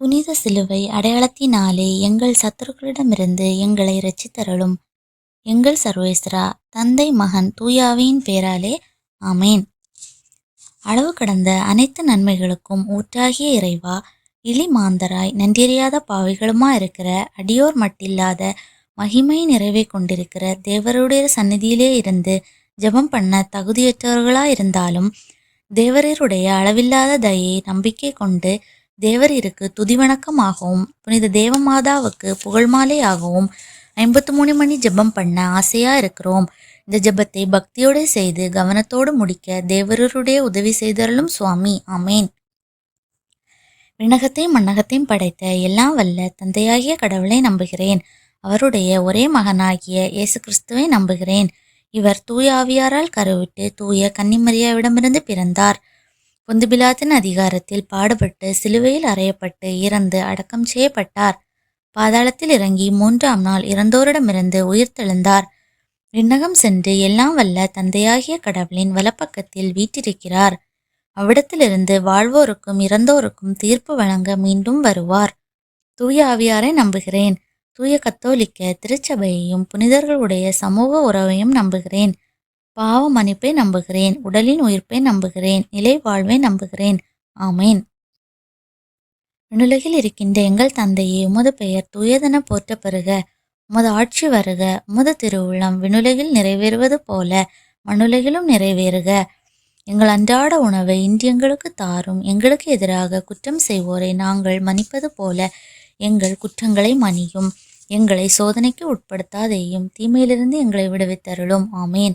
புனித சிலுவை அடையாளத்தினாலே எங்கள் சத்துருக்களிடமிருந்து எங்களை இரட்சித்தருளும். எங்கள் சர்வேஸ்வரா தந்தை மகன் தூயாவியின் பேராலே ஆமேன். அளவு கடந்த அனைத்து நன்மைகளுக்கும் ஊற்றாகிய இறைவா இளி மாந்தராய் நன்றியறியாத பாவைகளுமா இருக்கிற அடியோர் மட்டில்லாத மகிமை நிறைவை கொண்டிருக்கிற தேவருடைய சந்நிதியிலே இருந்து ஜெபம் பண்ண தகுதியற்றவர்களா இருந்தாலும் தேவரருடைய அளவில்லாத தயை நம்பிக்கை கொண்டு தேவரீருக்கு துதிவணக்கமாகவும் புனித தேவமாதாவுக்கு புகழ்மாலையாகவும் ஐம்பத்து மூணு மணி ஜெபம் பண்ண ஆசையா இருக்கிறோம். இந்த ஜெபத்தை பக்தியோடு செய்து கவனத்தோடு முடிக்க தேவரருடைய உதவி செய்தருளும் சுவாமி. ஆமேன். விண்ணகத்தையும் மன்னகத்தையும் படைத்த எல்லாம் வல்ல தந்தையாகிய கடவுளை நம்புகிறேன். அவருடைய ஒரே மகனாகிய இயேசு கிறிஸ்துவை நம்புகிறேன். இவர் தூய ஆவியாரால் கருவிட்டு தூய கன்னிமரியாவிடமிருந்து பிறந்தார். பொந்துபிலாத்தின் அதிகாரத்தில் பாடுபட்டு சிலுவையில் அறையப்பட்டு இறந்து அடக்கம் செய்யப்பட்டார். பாதாளத்தில் இறங்கி மூன்றாம் நாள் இறந்தோரிடமிருந்து உயிர்த்தெழுந்தார் விண்ணகம் சென்று எல்லாம் வல்ல தந்தையாகிய கடவுளின் வலப்பக்கத்தில் வீற்றிருக்கிறார். அவ்விடத்திலிருந்து வாழ்வோருக்கும் இறந்தோருக்கும் தீர்ப்பு வழங்க மீண்டும் வருவார். தூய ஆவியாரை நம்புகிறேன். தூய கத்தோலிக்க திருச்சபையையும் புனிதர்களுடைய சமூக உறவையும் நம்புகிறேன். பாவ மன்னிப்பை நம்புகிறேன். உடலின் உயிர்ப்பை நம்புகிறேன். நிலை வாழ்வை நம்புகிறேன். ஆமேன். விண்ணுலகில் இருக்கின்ற எங்கள் தந்தையே உமது பெயர் தூயதென போற்ற பெறுக. உமது ஆட்சி வருக. உமது திருவுள்ளம் விண்ணுலகில் நிறைவேறுவது போல மண்ணுலகிலும் நிறைவேறுக. எங்கள் அன்றாட உணவை இன்று எங்களுக்கு தாரும். எங்களுக்கு எதிராக குற்றம் செய்வோரை நாங்கள் மன்னிப்பது போல எங்கள் குற்றங்களை மணியும் எங்களை சோதனைக்கு உட்படுத்தாதேயும் தீமையிலிருந்து எங்களை விடுவித்தருளும். ஆமேன்.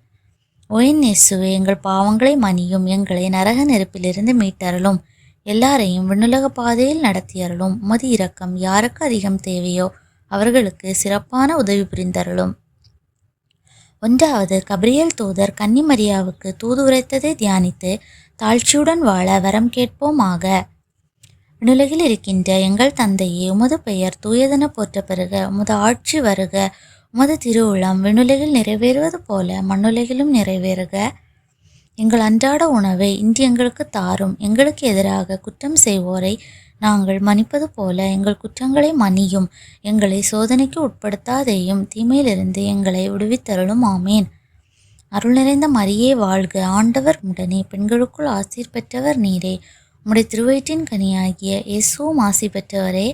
ஓயன் இயேசுவே எங்கள் பாவங்களை மணியும் எங்களை நரக நெருப்பிலிருந்து மீட்டருளும். எல்லாரையும் விண்ணுலக பாதையில் நடத்தியருளும். உமது இரக்கம் யாருக்கு அதிகம் தேவையோ அவர்களுக்கு சிறப்பான உதவி புரிந்தருளும். ஒன்றாவது கபிரியல் தூதர் கன்னிமரியாவுக்கு தூது உரைத்ததை தியானித்து தாழ்ச்சியுடன் வாழ வரம் கேட்போமாக. விண்ணுலகில் இருக்கின்ற எங்கள் தந்தையே உமது பெயர் தூயதென போற்ற பெறுக உமது ஆட்சி வருக. உமது திருவுளம் விண்ணுலகில் நிறைவேறுவது போல மண்ணுலகிலும் நிறைவேறுக. எங்கள் அன்றாட உணவை இன்று எங்களுக்கு தாரும் எங்களுக்கு எதிராக குற்றம் செய்வோரை நாங்கள் மன்னிப்பது போல எங்கள் குற்றங்களை மன்னியும் எங்களை சோதனைக்கு உட்படுத்தாதேயும் தீமையிலிருந்து எங்களை விடுவித்தருளும் ஆமேன். அருள் நிறைந்த மரியே வாழ்க ஆண்டவர் உடனே பெண்களுக்குள் ஆசீர் பெற்றவர் நீரே. உம்முடைய திருவயிற்றின் கனியாகிய இயேசுவும் ஆசி பெற்றவரே.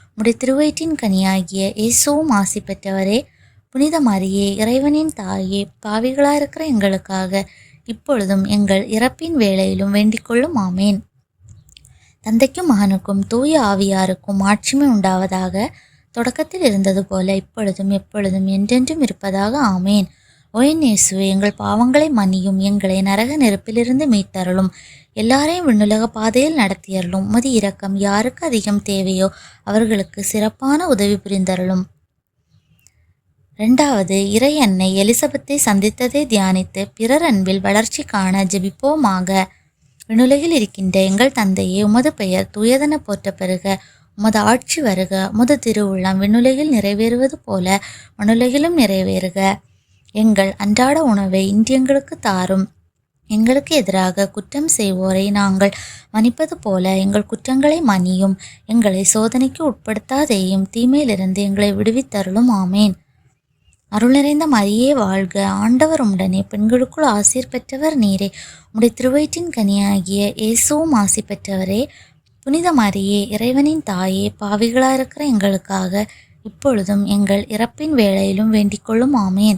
உடைய திருவயிற்றின் கனியாகிய இயேசுவும் ஆசி பெற்றவரே புனித மரியே இறைவனின் தாயே பாவிகளாக இருக்கிற எங்களுக்காக இப்பொழுதும் எங்கள் இறப்பின் வேளையிலும் வேண்டிக்கொள்ளும் ஆமேன். தந்தைக்கும் மகனுக்கும் தூய ஆவியாருக்கும் ஆட்சிமை உண்டாவதாக தொடக்கத்தில் இருந்தது போல இப்பொழுதும் எப்பொழுதும் என்றென்றும் இருப்பதாக ஆமேன். ஒயநேசுவே எங்கள் பாவங்களை மன்னியும் எங்களை நரக நெருப்பிலிருந்து மீட்டருளும். எல்லாரையும் விண்ணுலக பாதையில் நடத்தியருளும். உமது இரக்கம் யாருக்கு அதிகம் தேவையோ அவர்களுக்கு சிறப்பான உதவி புரிந்தருளும். ரெண்டாவது இறை அன்னை எலிசபெத்தை சந்தித்ததை தியானித்து பிறர் அன்பில் வளர்ச்சி காண ஜெபிப்போமாக. விண்ணுலகில் இருக்கின்ற எங்கள் தந்தையே உமது பெயர் துயதன போற்ற பெறுக உமது ஆட்சி வருக. உமது திருவுள்ளம் விண்ணுலகில் நிறைவேறுவது போல மண்ணுலகிலும் நிறைவேறுக. எங்கள் அன்றாட உணவை இந்தியங்களுக்கு தாரும். எங்களுக்கு எதிராக குற்றம் செய்வோரை நாங்கள் மன்னிப்பது போல எங்கள் குற்றங்களை மன்னியும். எங்களை சோதனைக்கு உட்படுத்தாதேயும் தீமையிலிருந்து எங்களை விடுவித்தருளும். ஆமேன். அருள் நிறைந்த மரியே வாழ்க. ஆண்டவர் உடனே பெண்களுக்குள் ஆசிர் பெற்றவர் நீரே. உடைய திருவயிற்றின் கனியாகிய இயேசுவும் ஆசி பெற்றவரே. புனித மரியே இறைவனின் தாயே பாவிகளாக இருக்கிற எங்களுக்காக இப்பொழுதும் எங்கள் இறப்பின் வேளையிலும் வேண்டிக் கொள்ளும். ஆமேன்.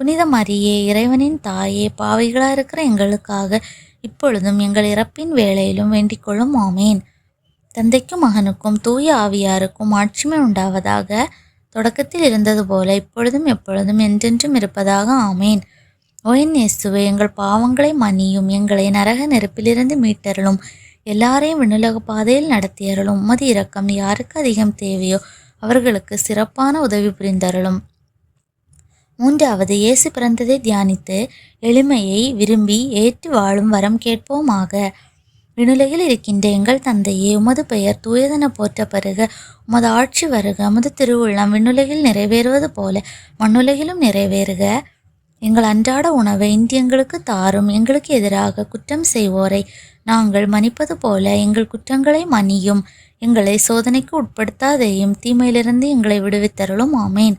புனித மரியே இறைவனின் தாயே பாவிகளாக இருக்கிற எங்களுக்காக இப்பொழுதும் எங்கள் இறப்பின் வேளையிலும் வேண்டிக் கொள்ளும். ஆமேன். தந்தைக்கும் மகனுக்கும் தூய ஆவியாருக்கும் ஆட்சிமை உண்டாவதாக தொடக்கத்தில் இருந்தது போல இப்பொழுதும் எப்பொழுதும் என்றென்றும் இருப்பதாக. ஆமேன். ஓயன் என் இயேசுவே எங்கள் பாவங்களை மன்னியும் எங்களை நரக நெருப்பிலிருந்து மீட்டருளும் எல்லாரையும் விண்ணுலக பாதையில் நடத்தியருளும். உமது இரக்கம் யாருக்கு அதிகம் தேவையோ அவர்களுக்கு சிறப்பான உதவி புரிந்தருளும். மூன்றாவது இயேசு பிறந்ததை தியானித்து எளிமையை விரும்பி ஏற்று வாழும் வரம் கேட்போமாக. விண்ணுலகில் இருக்கின்ற எங்கள் தந்தையே உமது பெயர் தூயதன போற்ற பெறுக உமது ஆட்சி வருக உமது திருவுள்ளம் விண்ணுலகில் நிறைவேறுவது போல மண்ணுலகிலும் நிறைவேறுக. எங்கள் அன்றாட உணவை இன்று எங்களுக்கு தாரும் எங்களுக்கு எதிராக குற்றம் செய்வோரை. நாங்கள் மன்னிப்பது போல எங்கள் குற்றங்களை மன்னியும். எங்களை சோதனைக்கு உட்படுத்தாதேயும் தீமையிலிருந்து எங்களை விடுவித்தருளும். ஆமேன்.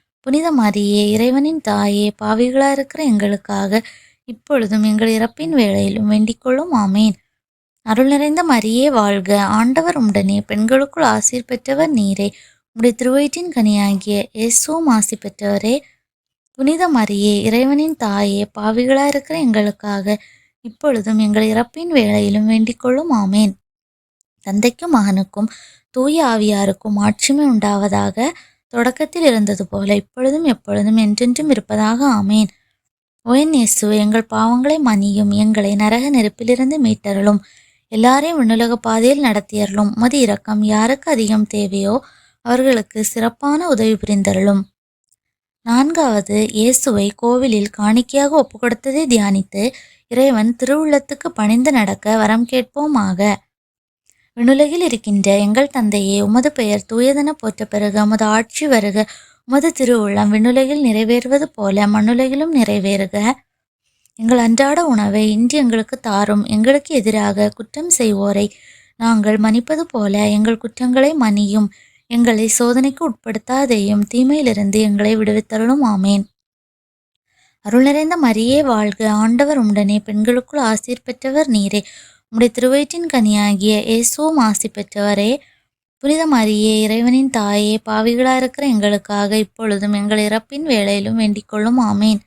புனித மரியே இறைவனின் தாயே பாவிகளாக இருக்கிற எங்களுக்காக இப்பொழுதும் எங்கள் இறப்பின் வேளையிலும் வேண்டிக்கொள்ளும். ஆமேன். அருள் நிறைந்த மரியே வாழ்க. ஆண்டவர் உடனே பெண்களுக்குள் ஆசீர் பெற்றவர் நீரே. உடைய திருவயிற்றின் கனியாகிய இயேசுவும் ஆசி பெற்றவரே. புனித மரியே இறைவனின் தாயே பாவிகளாக இருக்கிற எங்களுக்காக இப்பொழுதும் எங்கள் இறப்பின் வேளையிலும் வேண்டிக்கொள்ளும். ஆமேன். தந்தைக்கும் மகனுக்கும் தூய ஆவியாருக்கும் ஆட்சிமை உண்டாவதாக தொடக்கத்தில் இருந்தது போல இப்பொழுதும் எப்பொழுதும் என்றென்றும் இருப்பதாக ஆமேன். ஓயன் இயேசு எங்கள் பாவங்களை மன்னியும் எங்களை நரக நெருப்பிலிருந்து மீட்டருளும் எல்லாரையும் விண்ணுலக பாதையில் நடத்தியருளும் மது இரக்கம் யாருக்கு அதிகம் தேவையோ அவர்களுக்கு சிறப்பான உதவி புரிந்தருளும். நான்காவது இயேசுவை கோவிலில் காணிக்கையாக ஒப்புக்கொடுத்ததை தியானித்து இறைவன் திருவுள்ளத்துக்கு பணிந்து நடக்க வரம் கேட்போமாக. விண்ணுலகில் இருக்கின்ற எங்கள் தந்தையே உமது பெயர் தூயதென போற்ற பிறகு உமது ஆட்சி வருக. உமது திருவுள்ளம் விண்ணுலகில் நிறைவேறுவது போல மண்ணுலகிலும் நிறைவேறுக. எங்கள் அன்றாட உணவை இன்று எங்களுக்கு தாரும். எங்களுக்கு எதிராக குற்றம் செய்வோரை நாங்கள் மன்னிப்பது போல எங்கள் குற்றங்களை மன்னியும். எங்களை சோதனைக்கு உட்படுத்தாதேயும் தீமையிலிருந்து எங்களை விடுவித்தருளும். ஆமேன். அருள் நிறைந்த மரியே வாழ்க. ஆண்டவர் உடனே பெண்களுக்குள் ஆசீர் பெற்றவர் நீரே. உம்முடைய திருவயிற்றின் கனியாகிய இயேசுவும் ஆசி பெற்றவரே புனித மரியே இறைவனின் தாயே பாவிகளாக இருக்கிற எங்களுக்காக இப்பொழுதும் எங்கள் இறப்பின் வேலையிலும் வேண்டிக் கொள்ளும். ஆமேன்.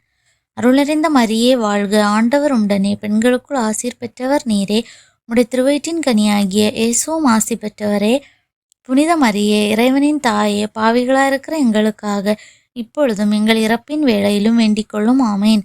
அருளறிந்த மரியே வாழ்க. ஆண்டவர் உண்டனே. பெண்களுக்குள் ஆசீர் பெற்றவர் நீரே. உம்முடைய திருவயிற்றின் கனியாகிய இயேசுவும் ஆசி பெற்றவரே புனித மரியே இறைவனின் தாயே பாவிகளாக இருக்கிற எங்களுக்காக இப்பொழுதும் எங்கள் இறப்பின் வேளையிலும் வேண்டிக் கொள்ளும். ஆமேன்.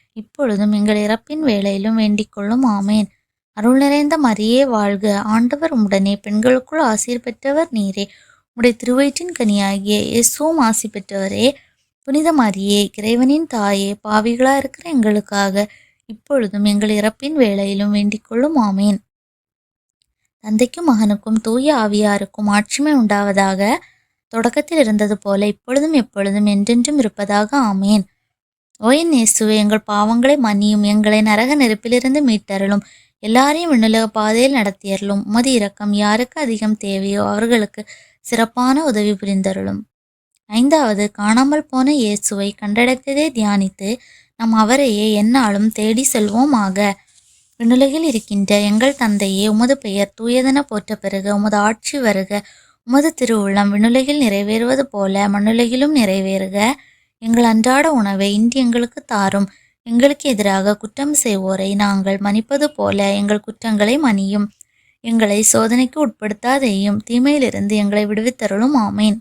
இப்பொழுதும் எங்கள் இறப்பின் வேளையிலும் வேண்டிக் கொள்ளும் ஆமேன். அருள் நிறைந்த மரியே வாழ்க. ஆண்டவர் உடனே பெண்களுக்குள் ஆசீர் பெற்றவர் நீரே. உடைய திருவயிற்றின் கனியாகிய இயேசுவும் ஆசி பெற்றவரே. புனித மரியே இறைவனின் தாயே பாவிகளா இருக்கிற எங்களுக்காக இப்பொழுதும் எங்கள் இறப்பின் வேளையிலும் வேண்டிக் கொள்ளும் ஆமேன். தந்தைக்கும் மகனுக்கும் தூய ஆவியாருக்கும் ஆட்சிமை உண்டாவதாக தொடக்கத்தில் இருந்தது போல இப்பொழுதும் எப்பொழுதும் என்றென்றும் இருப்பதாக ஆமேன். ஓயன் இயேசுவே எங்கள் பாவங்களை மன்னியும் எங்களை நரக நெருப்பிலிருந்து மீட்டருளும். எல்லாரையும் விண்ணுலக பாதையில் நடத்தியருளும். உமது இரக்கம் யாருக்கு அதிகம் தேவையோ அவர்களுக்கு சிறப்பான உதவி புரிந்தருளும். ஐந்தாவது காணாமல் போன இயேசுவை கண்டடைத்ததே தியானித்து நாம் அவரையே எந்நாளும் தேடி செல்வோமாக. விண்ணுலகில் இருக்கின்ற எங்கள் தந்தையே உமது பெயர் தூயதென போற்ற பிறகு உமது ஆட்சி வருக. உமது திருவுள்ளம் விண்ணுலகில் நிறைவேறுவது போல மண்ணுலகிலும் நிறைவேறுக. எங்கள் அன்றாட உணவை இன்று எங்களுக்கு தாரும். எங்களுக்கு எதிராக குற்றம் செய்வோரை நாங்கள் மன்னிப்பது போல எங்கள் குற்றங்களை மணியும் எங்களை சோதனைக்கு உட்படுத்தாதேயும் தீமையிலிருந்து எங்களை விடுவித்தருளும். ஆமேன்.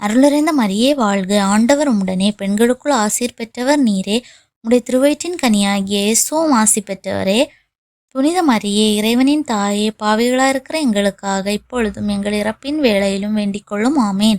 அருளறிந்த மரியே வாழ்க. ஆண்டவர் உடனே பெண்களுக்குள் ஆசீர் பெற்றவர் நீரே. உடைய திருவயிற்றின் கனியாகிய இயேசுவும் ஆசி பெற்றவரே. புனித மரியே இறைவனின் தாயே பாவிகளாக இருக்கிற எங்களுக்காக இப்பொழுதும் எங்கள் இறப்பின் வேளையிலும் வேண்டிக் கொள்ளும். ஆமேன்.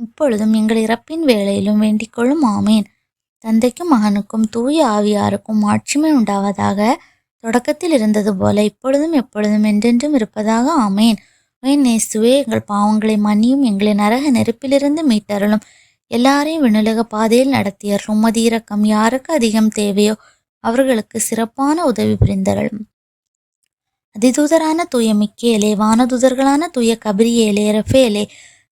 இப்பொழுதும் எங்கள் இறப்பின் வேளையிலும் வேண்டிக்கொள்ளும் ஆமேன். தந்தைக்கும் மகனுக்கும் தூய ஆவியாருக்கும் ஆட்சிமை உண்டாவதாக தொடக்கத்தில் இருந்தது போல இப்பொழுதும் எப்பொழுதும் என்றென்றும் இருப்பதாக ஆமேன். நேசுவே எங்கள் பாவங்களை மன்னியும் எங்களை நரக நெருப்பிலிருந்து மீட்டருளும். எல்லாரையும் விண்ணுலக பாதையில் நடத்திய உமது இரக்கம் யாருக்கு அதிகம் தேவையோ அவர்களுக்கு சிறப்பான உதவி புரிந்தருளும் அதிதூதரான தூய மிக்கேலே வானதூதர்களான தூய கபிரியேலே ரஃபேலே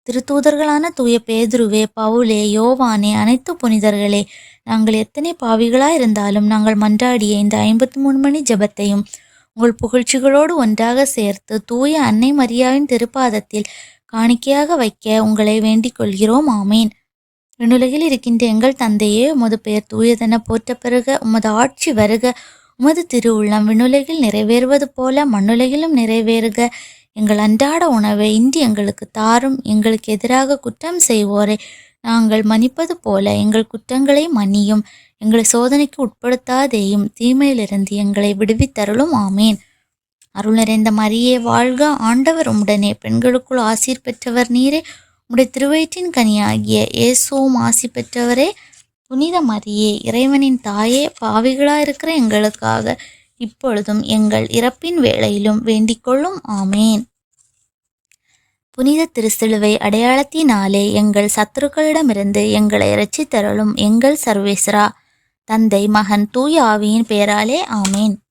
திருத்தூதர்களான தூய பேதுருவே பவுலே யோவானே அனைத்து புனிதர்களே நாங்கள் எத்தனை பாவிகளாக இருந்தாலும் நாங்கள் மன்றாடிய இந்த ஐம்பத்தி மூணு மணி ஜெபத்தையும் உங்கள் புகழ்ச்சிகளோடு ஒன்றாக சேர்த்து தூய அன்னை மரியாவின் திருப்பாதத்தில் காணிக்கையாக வைக்க உங்களை வேண்டிக் கொள்கிறோம். ஆமேன். விண்ணுலகில் இருக்கின்ற எங்கள் தந்தையே உமது பெயர் தூயதென போற்ற பிறக உமது ஆட்சி வருக உமது திருவுள்ளம் விண்ணுலகில் நிறைவேறுவது போல மண்ணுலகிலும் நிறைவேறுக எங்கள் அன்றாட உணவை இன்றி எங்களுக்கு தாரும் எங்களுக்கு எதிராக குற்றம் செய்வோரை நாங்கள் மன்னிப்பது போல எங்கள் குற்றங்களை மன்னியும் எங்களை சோதனைக்கு உட்படுத்தாதேயும் தீமையிலிருந்து எங்களை விடுவித்தருளும் ஆமேன். அருள் நிறைந்த மரியே வாழ்க ஆண்டவர் உடனே பெண்களுக்குள் ஆசீர் பெற்றவர் நீரே. உடைய திருவயிற்றின் கனியாகிய இயேசுவும் ஆசி பெற்றவரே. புனித மரியே இறைவனின் தாயே பாவிகளாயிருக்கிற எங்களுக்காக இப்பொழுதும் எங்கள் இறப்பின் வேளையிலும் வேண்டிக்கொள்ளும் ஆமேன். புனித திருசிலுவை அடையாளத்தினாலே எங்கள் சத்துருக்களிடமிருந்து எங்களை இரட்சித்தருளும் எங்கள் சர்வேஸ்வரா தந்தை மகன் தூய ஆவியின் பெயராலே ஆமேன்.